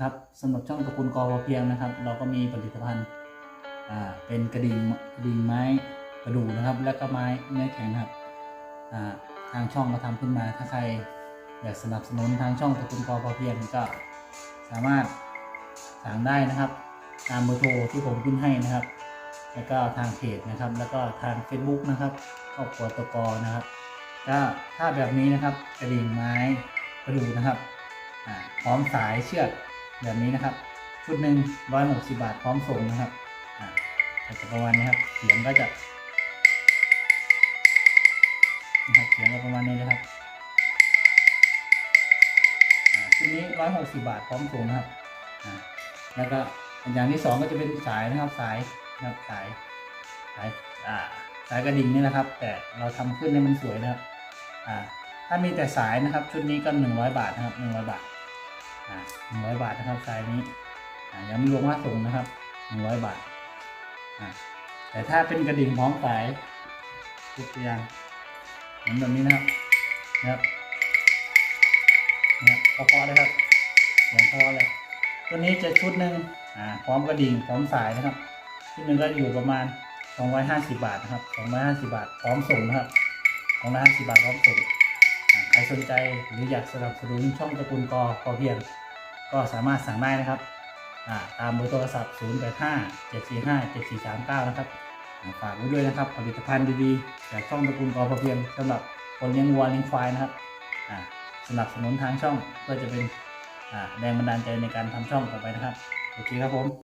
ครับสำหรับช่องตระกูลกอพอเพียงนะครับ เราก็มีผลิตภัณฑ์อ่าเป็นกระดิ่งกระดิ่งไม้กระดูกนะครับ และก็ไม้เนื้อแข็งนะครับอ่าทางช่องก็ทำขึ้นมา ถ้าใครอยากสนับสนุนทางช่องตระกูลกอพอเพียงก็สามารถสั่งได้นะครับ ตามเบอร์โทรที่ผมขึ้นให้นะครับ แล้วก็ทางเพจนะครับ แล้วก็ทาง Facebook นะครับครอบครัวตะกอนะครับก็ถ้าแบบนี้นะครับกระดิ่งไม้กระดูกนะครับพร้อมสายเชือก แบบนี้นะครับ ชุดหนึ่งร้อยหกสิบาทพร้อมส่งนะครับอ่าจะประมาณนี้ครับเสียงก็จะนะครับเสียงก็ประมาณนี้นะครับชุดนี้ร้อยหกสิบาทพร้อมส่งนะครับอ่าแล้วก็อย่างที่สองก็จะเป็นสายนะครับสายนะครับสายสายอ่าสายกระดิ่งนี่นะครับ แต่เราทำขึ้นให้มันสวยนะครับอ่าถ้ามีแต่สายนะครับ ชุดนี้ก็หนึ่งร้อยบาทนะครับหนึ่งร้อยบาท หนึ่งร้อยบาทนะครับสายนี้ยังไม่รวมค่าส่งนะครับหนึ่งร้อยบาทแต่ถ้าเป็นกระดิ่งพร้อมสายทุกอย่างเหมือนแบบนี้นะครับนะครับนะครับพอๆเลยครับอย่างพอเลยตัวนี้จะชุดหนึ่งพร้อมกระดิ่งพร้อมสายนะครับ ชุดหนึ่งก็อยู่ประมาณ250 บาทนะครับ250 บาทพร้อมส่งนะครับ250บาทพร้อมส่ง ใครสนใจหรืออยากสนับสนุนช่องตระกูลกอพอเพียง ก็สามารถสั่งได้นะครับตามเบอร์โทรศัพท์ 0 8 5 7 4 5 7 4 3 9 นะครับฝากไว้ด้วยนะครับ ผลิตภัณฑ์ดีๆ จากช่องตระกูลกอพอเพียงสำหรับคนเลี้ยงวัวเลี้ยงควายนะครับสนับสนุนทางช่องเพื่อจะเป็นแรงบันดาลใจในการทำช่องต่อไปนะครับ โอเคครับผม